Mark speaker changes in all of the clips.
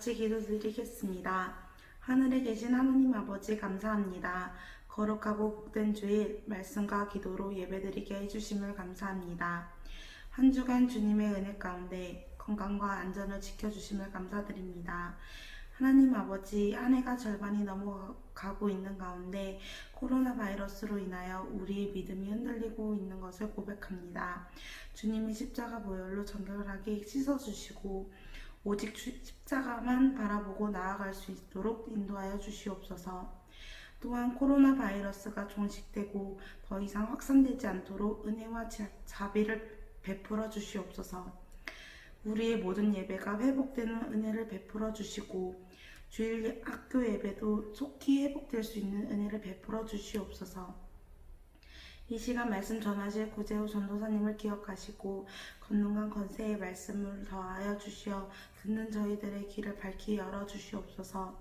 Speaker 1: 같이 기도드리겠습니다. 하늘에 계신 하느님 아버지 감사합니다. 거룩하고 복된 주일 말씀과 기도로 예배드리게 해주심을 감사합니다. 한 주간 주님의 은혜 가운데 건강과 안전을 지켜주심을 감사드립니다. 하나님 아버지 한 해가 절반이 넘어가고 있는 가운데 코로나 바이러스로 인하여 우리의 믿음이 흔들리고 있는 것을 고백합니다. 주님이 십자가 보혈로 정결하게 씻어주시고 오직 주- 십자가만 바라보고 나아갈 수 있도록 인도하여 주시옵소서. 또한 코로나 바이러스가 종식되고 더 이상 확산되지 않도록 은혜와 자- 자비를 베풀어 주시옵소서. 우리의 모든 예배가 회복되는 은혜를 베풀어 주시고 주일 학교 예배도 속히 회복될 수 있는 은혜를 베풀어 주시옵소서. 이 시간 말씀 전하실 구재호 전도사님을 기억하시고 건능한 건세의 말씀을 더하여 주시어 듣는 저희들의 길을 밝히 열어 주시옵소서.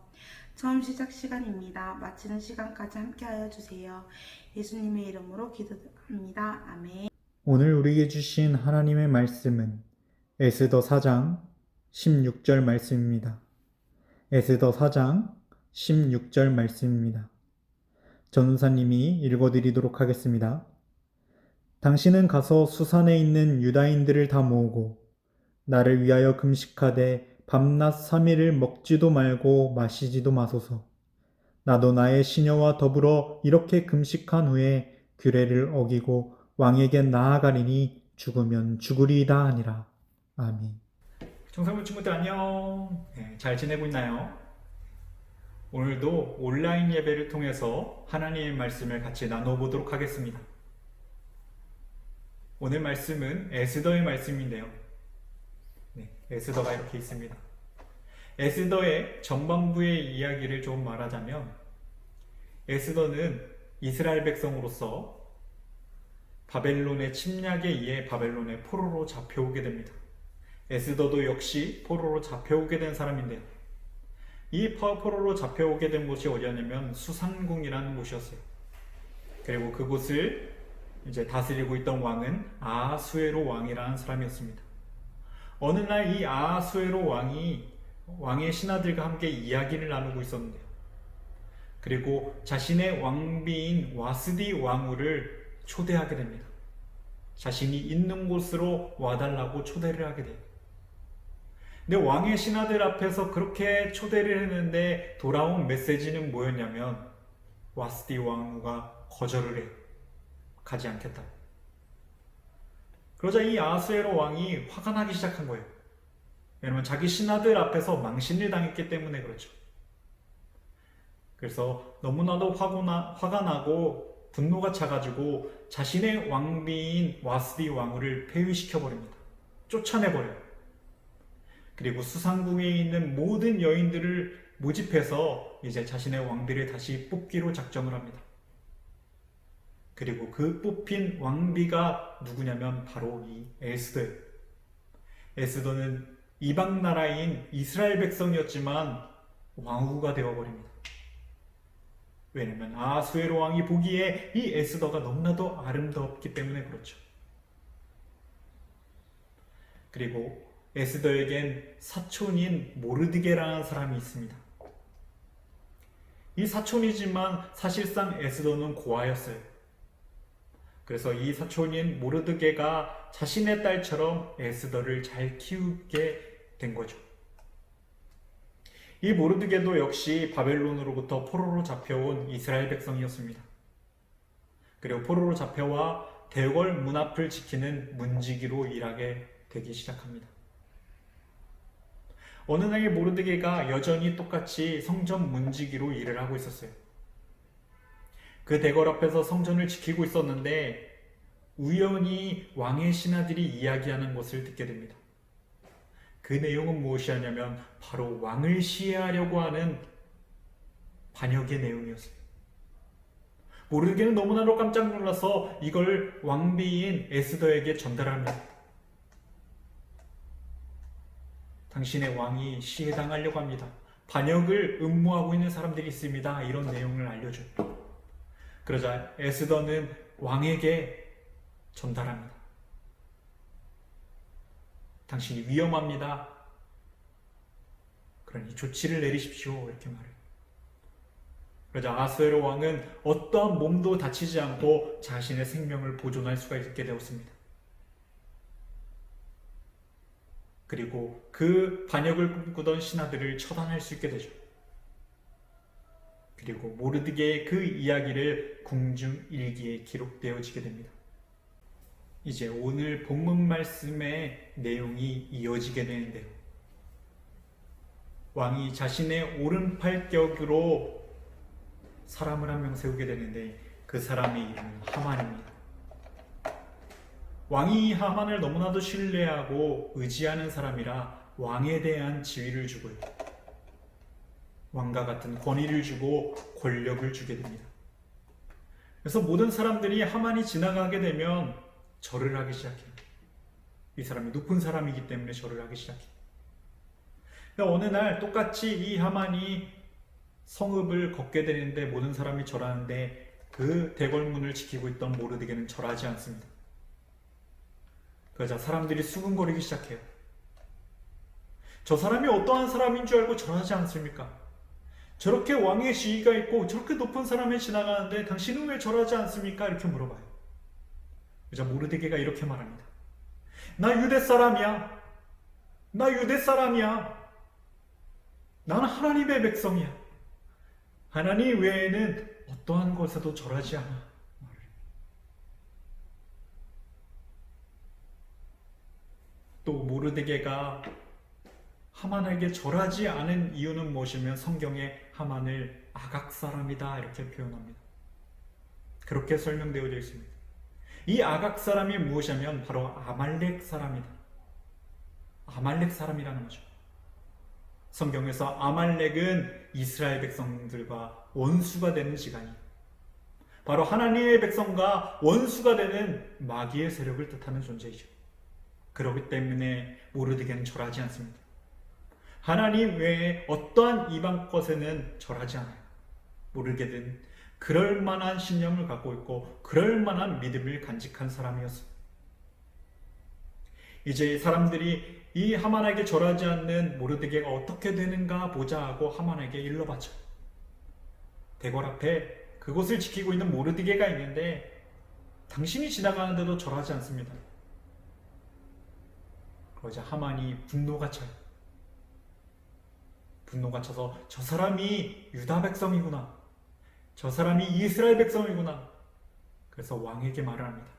Speaker 1: 처음 시작 시간입니다. 마치는 시간까지 함께하여 주세요. 예수님의 이름으로 기도합니다. 아멘.
Speaker 2: 오늘 우리에게 주신 하나님의 말씀은 에스더 4장 16절 말씀입니다. 에스더 4장 16절 말씀입니다. 전우사님이 읽어드리도록 하겠습니다. 당신은 가서 수산에 있는 유다인들을 다 모으고 나를 위하여 금식하되 밤낮 3일을 먹지도 말고 마시지도 마소서. 나도 나의 시녀와 더불어 이렇게 금식한 후에 규례를 어기고 왕에게 나아가리니 죽으면 죽으리이다 하니라. 아멘.
Speaker 3: 정상분 친구들 안녕. 네, 잘 지내고 있나요? 오늘도 온라인 예배를 통해서 하나님의 말씀을 같이 나눠보도록 하겠습니다. 오늘 말씀은 에스더의 말씀인데요. 네, 에스더가 이렇게 있습니다. 에스더의 전반부의 이야기를 좀 말하자면 에스더는 이스라엘 백성으로서 바벨론의 침략에 의해 바벨론의 포로로 잡혀오게 됩니다. 에스더도 역시 포로로 잡혀오게 된 사람인데요. 이 포로로 잡혀오게 된 곳이 어디였냐면 수상궁이라는 곳이었어요. 그리고 그곳을 이제 다스리고 있던 왕은 아하수에로 왕이라는 사람이었습니다. 어느 날 이 아하수에로 왕이 왕의 신하들과 함께 이야기를 나누고 있었는데요. 그리고 자신의 왕비인 와스디 왕후를 초대하게 됩니다. 자신이 있는 곳으로 와달라고 초대를 하게 돼요. 근데 왕의 신하들 앞에서 그렇게 초대를 했는데 돌아온 메시지는 뭐였냐면 와스디 왕후가 거절을 해요. 가지 않겠다. 그러자 이 아수에로 왕이 화가 나기 시작한 거예요. 왜냐면 자기 신하들 앞에서 망신을 당했기 때문에 그렇죠. 그래서 너무나도 화가, 나, 화가 나고 분노가 차가지고 자신의 왕비인 와스디 왕후를 폐위시켜버립니다. 쫓아내버려요. 그리고 수상궁에 있는 모든 여인들을 모집해서 이제 자신의 왕비를 다시 뽑기로 작정을 합니다. 그리고 그 뽑힌 왕비가 누구냐면 바로 이 에스더예요. 에스더는 이방 나라인 이스라엘 백성이었지만 왕후가 되어버립니다. 왜냐면 아수에로 왕이 보기에 이 에스더가 너무나도 아름다웠기 때문에 그렇죠. 그리고 에스더에겐 사촌인 모르드게라는 사람이 있습니다. 이 사촌이지만 사실상 에스더는 고아였어요. 그래서 이 사촌인 모르드게가 자신의 딸처럼 에스더를 잘 키우게 된 거죠. 이 모르드게도 역시 바벨론으로부터 포로로 잡혀온 이스라엘 백성이었습니다. 그리고 포로로 잡혀와 대궐 문 앞을 지키는 문지기로 일하게 되기 시작합니다. 어느 날 모르드게가 여전히 똑같이 성전 문지기로 일을 하고 있었어요. 그 대궐 앞에서 성전을 지키고 있었는데 우연히 왕의 신하들이 이야기하는 것을 듣게 됩니다. 그 내용은 무엇이었냐면 바로 왕을 시해하려고 하는 반역의 내용이었어요. 모르게는 너무나도 깜짝 놀라서 이걸 왕비인 에스더에게 전달합니다. 당신의 왕이 시해당하려고 합니다. 반역을 음모하고 있는 사람들이 있습니다. 이런 내용을 알려줘요. 그러자 에스더는 왕에게 전달합니다. 당신이 위험합니다. 그러니 조치를 내리십시오. 이렇게 말해요. 그러자 아스웨로 왕은 어떠한 몸도 다치지 않고 자신의 생명을 보존할 수가 있게 되었습니다. 그리고 그 반역을 꿈꾸던 신하들을 처단할 수 있게 되죠. 그리고 모르드게의 그 이야기를 궁중 일기에 기록되어지게 됩니다. 이제 오늘 본문 말씀의 내용이 이어지게 되는데요. 왕이 자신의 오른팔격으로 사람을 한 명 세우게 되는데 그 사람의 이름은 하만입니다. 왕이 하만을 너무나도 신뢰하고 의지하는 사람이라 왕에 대한 지위를 주고요. 왕과 같은 권위를 주고 권력을 주게 됩니다. 그래서 모든 사람들이 하만이 지나가게 되면 절을 하기 시작해요. 이 사람이 높은 사람이기 때문에 절을 하기 시작해요. 그러니까 어느 날 똑같이 이 하만이 성읍을 걷게 되는데 모든 사람이 절하는데 그 대궐문을 지키고 있던 모르드게는 절하지 않습니다. 그러자 사람들이 수군거리기 시작해요. 저 사람이 어떠한 사람인 줄 알고 절하지 않습니까? 저렇게 왕의 지위가 있고 저렇게 높은 사람이 지나가는데 당신은 왜 절하지 않습니까? 이렇게 물어봐요. 그러자 모르드게가 이렇게 말합니다. 나 유대 사람이야. 나 유대 사람이야. 나는 하나님의 백성이야. 하나님 외에는 어떠한 것에도 절하지 않아. 또 모르드게가 하만에게 절하지 않은 이유는 무엇이면 성경에 하만을 아각 사람이다 이렇게 표현합니다. 그렇게 설명되어져 있습니다. 이 아각 사람이 무엇이냐면 바로 아말렉 사람이다. 아말렉 사람이라는 거죠. 성경에서 아말렉은 이스라엘 백성들과 원수가 되는 시간이 바로 하나님의 백성과 원수가 되는 마귀의 세력을 뜻하는 존재이죠. 그렇기 때문에 모르드게는 절하지 않습니다. 하나님 외에 어떠한 이방 것에는 절하지 않아요. 모르게든 그럴 만한 신념을 갖고 있고 그럴 만한 믿음을 간직한 사람이었습니다. 이제 사람들이 이 하만에게 절하지 않는 모르드게가 어떻게 되는가 보자 하고 하만에게 일러바쳐. 대궐 앞에 그곳을 지키고 있는 모르드게가 있는데 당신이 지나가는데도 절하지 않습니다. 그러자 하만이 분노가 차요. 분노가 차서 저 사람이 유다 백성이구나. 저 사람이 이스라엘 백성이구나. 그래서 왕에게 말을 합니다.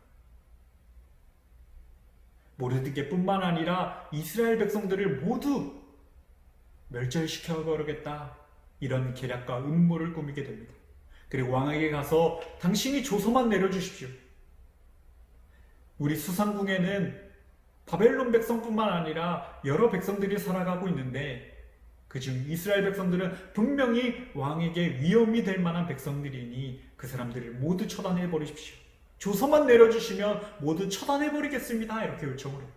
Speaker 3: 모르드게뿐만 아니라 이스라엘 백성들을 모두 멸절시켜 버리겠다. 이런 계략과 음모를 꾸미게 됩니다. 그리고 왕에게 가서 당신이 조서만 내려주십시오. 우리 수상궁에는 바벨론 백성뿐만 아니라 여러 백성들이 살아가고 있는데 그중 이스라엘 백성들은 분명히 왕에게 위험이 될 만한 백성들이니 그 사람들을 모두 처단해 버리십시오. 조서만 내려주시면 모두 처단해 버리겠습니다. 이렇게 요청을 해요.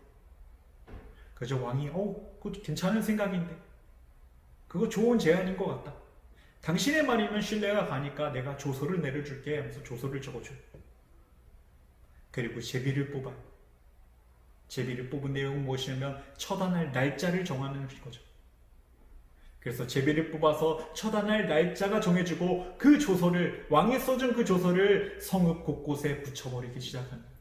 Speaker 3: 그저 왕이 어, 그거 괜찮은 생각인데 그거 좋은 제안인 것 같다. 당신의 말이면 신뢰가 가니까 내가 조서를 내려줄게 하면서 조서를 적어줘요. 그리고 제비를 뽑아요. 제비를 뽑은 내용은 무엇이냐면 처단할 날짜를 정하는 거죠. 그래서 제비를 뽑아서 처단할 날짜가 정해지고 그 조서를 왕이 써준 그 조서를 성읍 곳곳에 붙여버리기 시작합니다.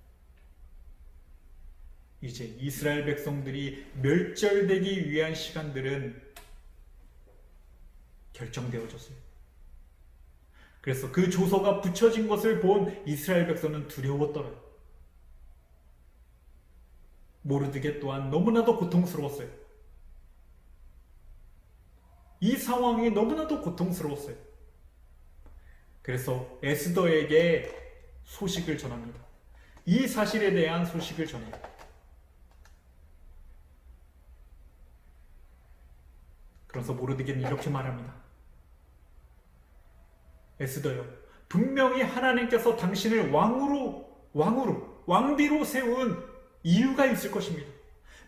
Speaker 3: 이제 이스라엘 백성들이 멸절되기 위한 시간들은 결정되어졌어요. 그래서 그 조서가 붙여진 것을 본 이스라엘 백성은 두려웠더라. 모르드게 또한 너무나도 고통스러웠어요. 이 상황이 너무나도 고통스러웠어요. 그래서 에스더에게 소식을 전합니다. 이 사실에 대한 소식을 전해요. 그래서 모르드게는 이렇게 말합니다. 에스더요. 분명히 하나님께서 당신을 왕으로, 왕으로, 왕비로 세운 이유가 있을 것입니다.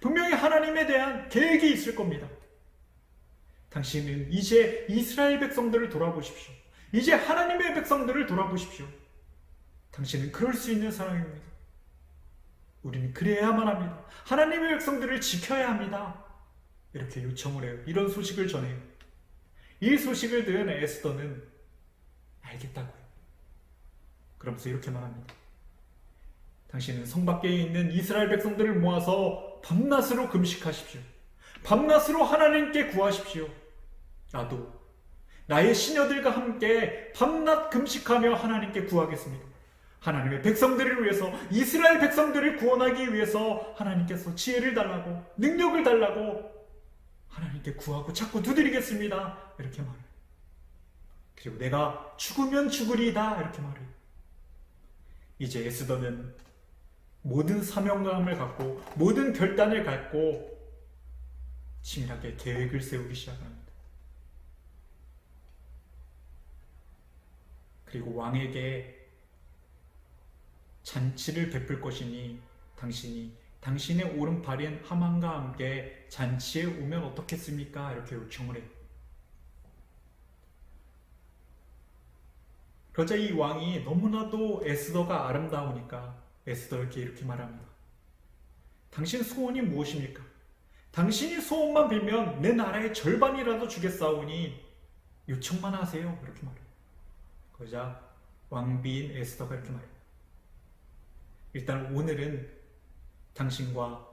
Speaker 3: 분명히 하나님에 대한 계획이 있을 겁니다. 당신은 이제 이스라엘 백성들을 돌아보십시오. 이제 하나님의 백성들을 돌아보십시오. 당신은 그럴 수 있는 사람입니다. 우리는 그래야만 합니다. 하나님의 백성들을 지켜야 합니다. 이렇게 요청을 해요. 이런 소식을 전해요. 이 소식을 들은 에스더는 알겠다고요. 그러면서 이렇게 말합니다. 당신은 성 밖에 있는 이스라엘 백성들을 모아서 밤낮으로 금식하십시오. 밤낮으로 하나님께 구하십시오. 나도 나의 시녀들과 함께 밤낮 금식하며 하나님께 구하겠습니다. 하나님의 백성들을 위해서 이스라엘 백성들을 구원하기 위해서 하나님께서 지혜를 달라고 능력을 달라고 하나님께 구하고 자꾸 두드리겠습니다. 이렇게 말해요. 그리고 내가 죽으면 죽으리다 이렇게 말해요. 이제 에스더는 모든 사명감을 갖고 모든 결단을 갖고 치밀하게 계획을 세우기 시작합니다. 그리고 왕에게 잔치를 베풀 것이니 당신이 당신의 오른팔인 하만과 함께 잔치에 오면 어떻겠습니까? 이렇게 요청을 해요. 그러자 이 왕이 너무나도 에스더가 아름다우니까 에스더에게 이렇게 말합니다. 당신 소원이 무엇입니까? 당신이 소원만 빌면 내 나라의 절반이라도 주겠사오니 요청만 하세요. 이렇게 말해요. 그러자 왕비인 에스더가 이렇게 말해요. 일단 오늘은 당신과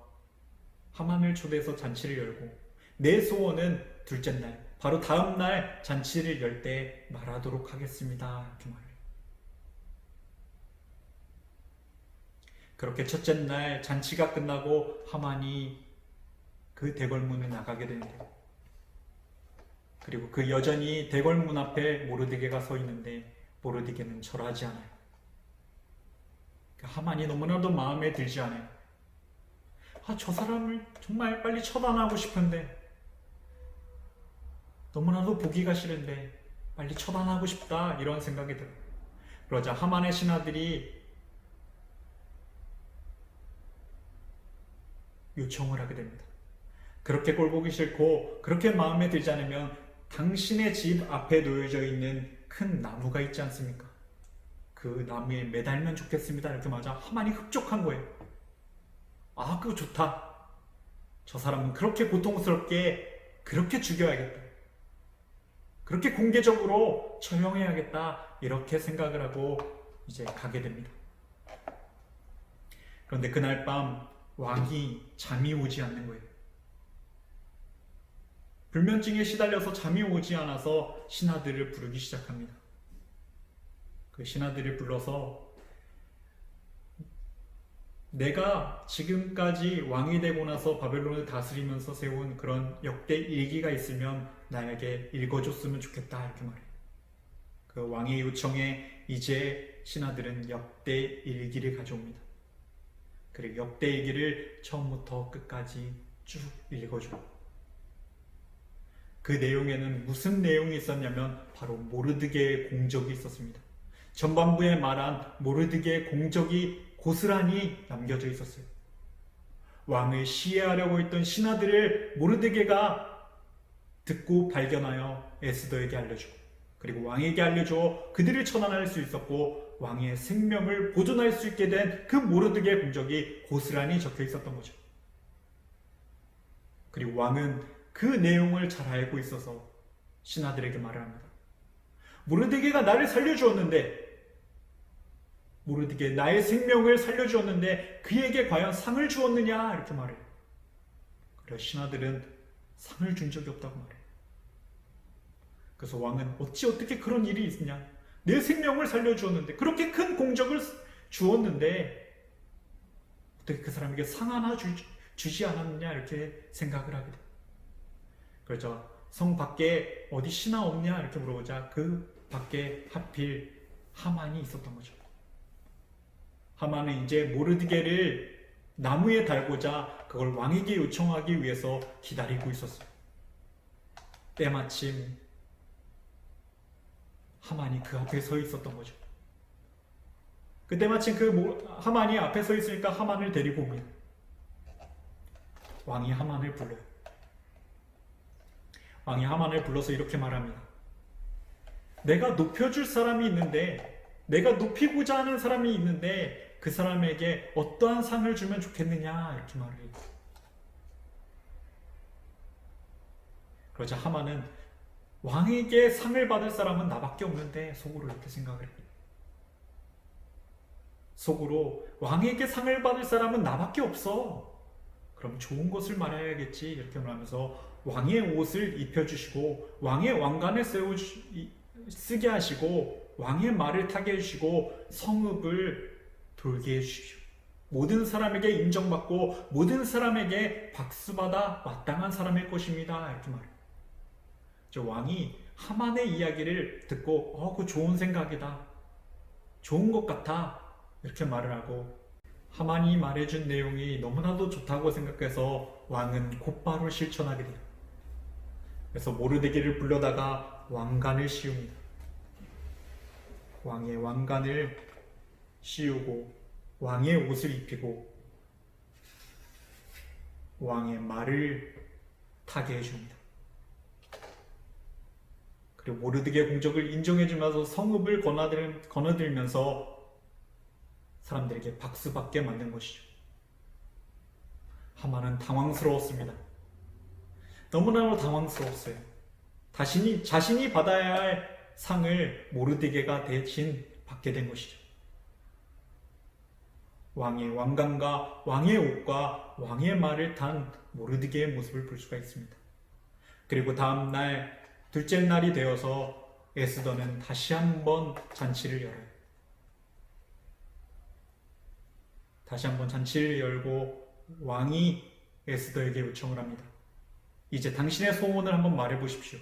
Speaker 3: 하만을 초대해서 잔치를 열고 내 소원은 둘째 날 바로 다음 날 잔치를 열 때 말하도록 하겠습니다. 이렇게 말해요. 그렇게 첫째 날 잔치가 끝나고 하만이 그 대궐문에 나가게 되는데요. 그리고 그 여전히 대궐문 앞에 모르드게가 서 있는데 모르드게는 절하지 않아요. 그 하만이 너무나도 마음에 들지 않아요. 아, 저 사람을 정말 빨리 처단하고 싶은데 너무나도 보기가 싫은데 빨리 처단하고 싶다 이런 생각이 들어요. 그러자 하만의 신하들이 요청을 하게 됩니다. 그렇게 꼴보기 싫고 그렇게 마음에 들지 않으면 당신의 집 앞에 놓여져 있는 큰 나무가 있지 않습니까? 그 나무에 매달면 좋겠습니다. 이렇게 맞아 하만이 흡족한 거예요. 아, 그거 좋다. 저 사람은 그렇게 고통스럽게 그렇게 죽여야겠다. 그렇게 공개적으로 처형해야겠다. 이렇게 생각을 하고 이제 가게 됩니다. 그런데 그날 밤 왕이 잠이 오지 않는 거예요. 불면증에 시달려서 잠이 오지 않아서 신하들을 부르기 시작합니다. 그 신하들을 불러서 내가 지금까지 왕이 되고 나서 바벨론을 다스리면서 세운 그런 역대 일기가 있으면 나에게 읽어줬으면 좋겠다 이렇게 말해요. 그 왕의 요청에 이제 신하들은 역대 일기를 가져옵니다. 그리고 역대 일기를 처음부터 끝까지 쭉 읽어줘요. 그 내용에는 무슨 내용이 있었냐면 바로 모르드게의 공적이 있었습니다. 전반부에 말한 모르드게의 공적이 고스란히 남겨져 있었어요. 왕을 시해하려고 했던 신하들을 모르드게가 듣고 발견하여 에스더에게 알려주고 그리고 왕에게 알려줘 그들을 처단할 수 있었고 왕의 생명을 보존할 수 있게 된 그 모르드게의 공적이 고스란히 적혀 있었던 거죠. 그리고 왕은 그 내용을 잘 알고 있어서 신하들에게 말을 합니다. 모르드게가 나를 살려주었는데 모르드게 나의 생명을 살려주었는데 그에게 과연 상을 주었느냐 이렇게 말해요. 그래 신하들은 상을 준 적이 없다고 말해요. 그래서 왕은 어찌 어떻게 그런 일이 있느냐? 내 생명을 살려주었는데 그렇게 큰 공적을 주었는데 어떻게 그 사람에게 상 하나 주, 주지 않았느냐 이렇게 생각을 하게 돼요. 그렇죠. 성 밖에 어디 신하 없냐 이렇게 물어보자 그 밖에 하필 하만이 있었던 거죠. 하만은 이제 모르드게를 나무에 달고자 그걸 왕에게 요청하기 위해서 기다리고 있었어요. 때마침 하만이 그 앞에 서 있었던 거죠. 그때 마침 그 모- 하만이 앞에 서 있으니까 하만을 데리고 옵니다. 왕이 하만을 불러요. 왕이 하만을 불러서 이렇게 말합니다. 내가 높여줄 사람이 있는데, 내가 높이고자 하는 사람이 있는데, 그 사람에게 어떠한 상을 주면 좋겠느냐, 이렇게 말을 해요. 그러자 하만은 왕에게 상을 받을 사람은 나밖에 없는데 속으로 이렇게 생각을 해요. 속으로 왕에게 상을 받을 사람은 나밖에 없어. 그럼 좋은 것을 말해야겠지 이렇게 말하면서 왕의 옷을 입혀주시고 왕의 왕관을 세워 쓰게 하시고 왕의 말을 타게 해주시고 성읍을 돌게 해주시오. 모든 사람에게 인정받고 모든 사람에게 박수받아 마땅한 사람일 것입니다. 이렇게 말해요. 저 왕이 하만의 이야기를 듣고 어, 그 좋은 생각이다. 좋은 것 같아. 이렇게 말을 하고 하만이 말해준 내용이 너무나도 좋다고 생각해서 왕은 곧바로 실천하게 돼요. 그래서 모르드기를 불러다가 왕관을 씌웁니다. 왕의 왕관을 씌우고 왕의 옷을 입히고 왕의 말을 타게 해줍니다. 그리고 모르드게 공적을 인정해주면서 성읍을 거나들, 거너들면서 사람들에게 박수받게 만든 것이죠. 하만은 당황스러웠습니다. 너무나도 당황스러웠어요. 자신이, 자신이 받아야 할 상을 모르드게가 대신 받게 된 것이죠. 왕의 왕관과 왕의 옷과 왕의 말을 탄 모르드게의 모습을 볼 수가 있습니다. 그리고 다음 날 둘째 날이 되어서 에스더는 다시 한번 잔치를 열어요. 다시 한번 잔치를 열고 왕이 에스더에게 요청을 합니다. 이제 당신의 소원을 한번 말해 보십시오.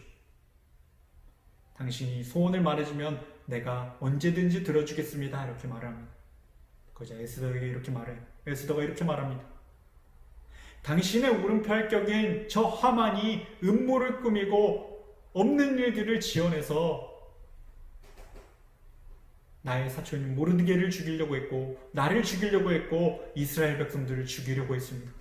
Speaker 3: 당신이 소원을 말해주면 내가 언제든지 들어주겠습니다. 이렇게 말을 합니다. 그자 에스더에게 이렇게 말해요. 에스더가 이렇게 말합니다. 당신의 오른팔 격인 저 하만이 음모를 꾸미고 없는 일들을 지어내서 나의 사촌인 모르드게를 죽이려고 했고 나를 죽이려고 했고 이스라엘 백성들을 죽이려고 했습니다.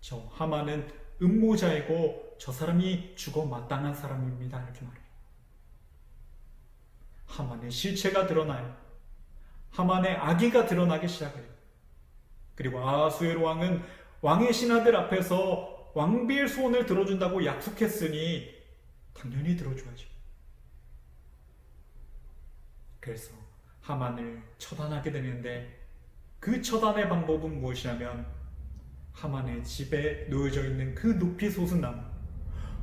Speaker 3: 저 하만은 음모자이고 저 사람이 죽어 마땅한 사람입니다. 이렇게 말해요. 하만의 실체가 드러나요. 하만의 악의가 드러나기 시작해요. 그리고 아하수엘 왕은 왕의 신하들 앞에서 왕비의 소원을 들어준다고 약속했으니 당연히 들어줘야죠. 그래서 하만을 처단하게 되는데 그 처단의 방법은 무엇이냐면 하만의 집에 놓여져 있는 그 높이 솟은 나무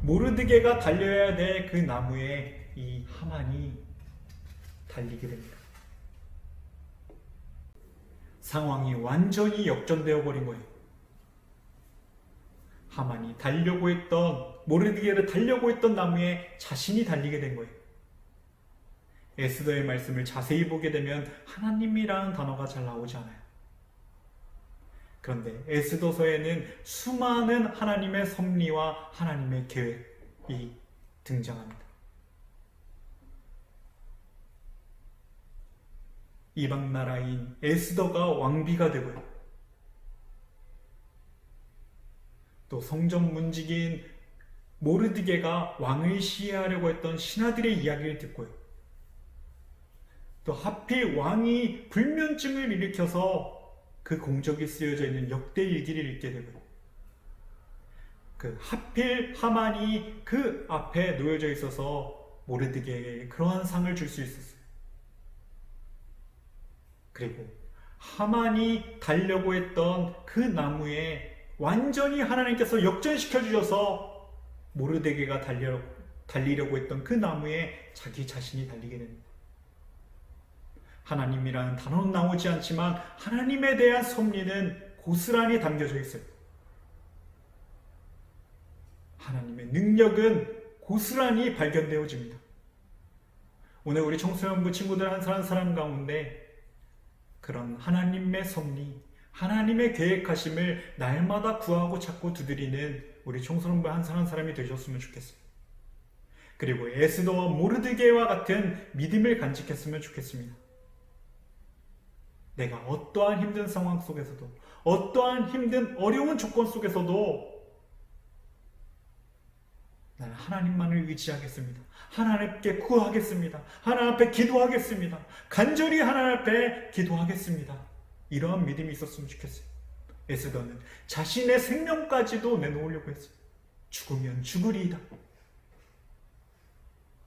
Speaker 3: 모르드게가 달려야 될 그 나무에 이 하만이 달리게 됩니다. 상황이 완전히 역전되어 버린 거예요. 하만이 달려고 했던 모르드게를 달려고 했던 나무에 자신이 달리게 된 거예요. 에스더의 말씀을 자세히 보게 되면 하나님이라는 단어가 잘 나오지 않아요. 그런데 에스더서에는 수많은 하나님의 섭리와 하나님의 계획이 등장합니다. 이방 나라인 에스더가 왕비가 되고요. 또 성전 문지기인 모르드게가 왕을 시해하려고 했던 신하들의 이야기를 듣고요. 또 하필 왕이 불면증을 일으켜서 그 공적이 쓰여져 있는 역대 일기를 읽게 되고요. 그 하필 하만이 그 앞에 놓여져 있어서 모르드게에게 그러한 상을 줄 수 있었어요. 그리고 하만이 달려고 했던 그 나무에 완전히 하나님께서 역전시켜 주셔서 모르데게가 달려, 달리려고 했던 그 나무에 자기 자신이 달리게 됩니다. 하나님이라는 단어는 나오지 않지만 하나님에 대한 섭리는 고스란히 담겨져 있어요. 하나님의 능력은 고스란히 발견되어집니다. 오늘 우리 청소년부 친구들 한 사람 사람 가운데 그런 하나님의 섭리, 하나님의 계획하심을 날마다 구하고 찾고 두드리는 우리 청소년부 한 사람 사람이 되셨으면 좋겠어요. 그리고 에스더와 모르드게와 같은 믿음을 간직했으면 좋겠습니다. 내가 어떠한 힘든 상황 속에서도, 어떠한 힘든 어려운 조건 속에서도 나는 하나님만을 의지하겠습니다. 하나님께 구하겠습니다. 하나님 앞에 기도하겠습니다. 간절히 하나님 앞에 기도하겠습니다. 이러한 믿음이 있었으면 좋겠어요. 에스더는 자신의 생명까지도 내놓으려고 했어요. 죽으면 죽으리이다.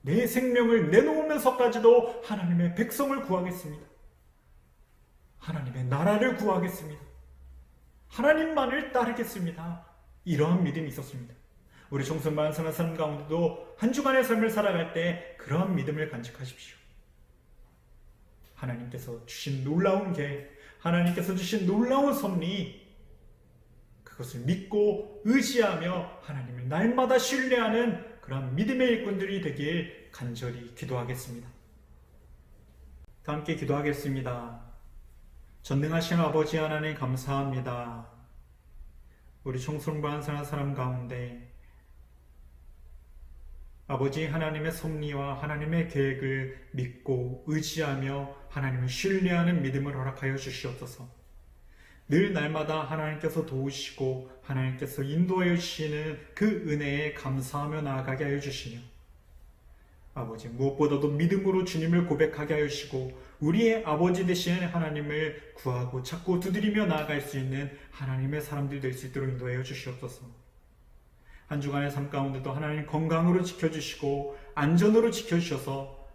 Speaker 3: 내 생명을 내놓으면서까지도 하나님의 백성을 구하겠습니다. 하나님의 나라를 구하겠습니다. 하나님만을 따르겠습니다. 이러한 믿음이 있었습니다. 우리 사는 사람 가운데도 한 주간의 삶을 살아갈 때 그러한 믿음을 간직하십시오. 하나님께서 주신 놀라운 계획, 하나님께서 주신 놀라운 섭리, 그것을 믿고 의지하며 하나님을 날마다 신뢰하는 그런 믿음의 일꾼들이 되길 간절히 기도하겠습니다. 다 함께 기도하겠습니다. 전능하신 아버지 하나님 감사합니다. 우리 총성부한 사는 사람 가운데 아버지 하나님의 섭리와 하나님의 계획을 믿고 의지하며 하나님을 신뢰하는 믿음을 허락하여 주시옵소서. 늘 날마다 하나님께서 도우시고 하나님께서 인도하여 주시는 그 은혜에 감사하며 나아가게 하여 주시며 아버지 무엇보다도 믿음으로 주님을 고백하게 하여 주시고 우리의 아버지 되신 하나님을 구하고 찾고 두드리며 나아갈 수 있는 하나님의 사람들 될 수 있도록 인도하여 주시옵소서. 한 주간의 삶 가운데도 하나님 건강으로 지켜주시고 안전으로 지켜주셔서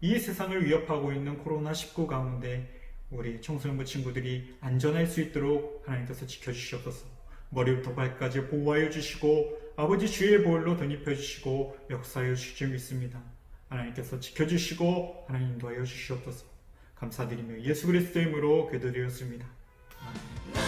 Speaker 3: 이 세상을 위협하고 있는 코로나19 가운데 우리 청소년부 친구들이 안전할 수 있도록 하나님께서 지켜주시옵소서. 머리부터 발까지 보호하여 주시고 아버지 주의 보혈로 덧입혀 주시고 역사하여 주실 줄 믿습니다. 하나님께서 지켜주시고 하나님 인도하여 주시옵소서. 감사드리며 예수 그리스도의 이름으로 기도드렸습니다.
Speaker 4: 주님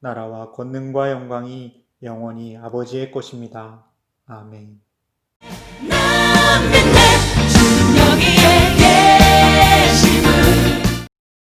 Speaker 2: 나라와 권능과 영광이 영원히 아버지의 것입니다. 아멘.
Speaker 4: 난 믿네 주 여기에 계심을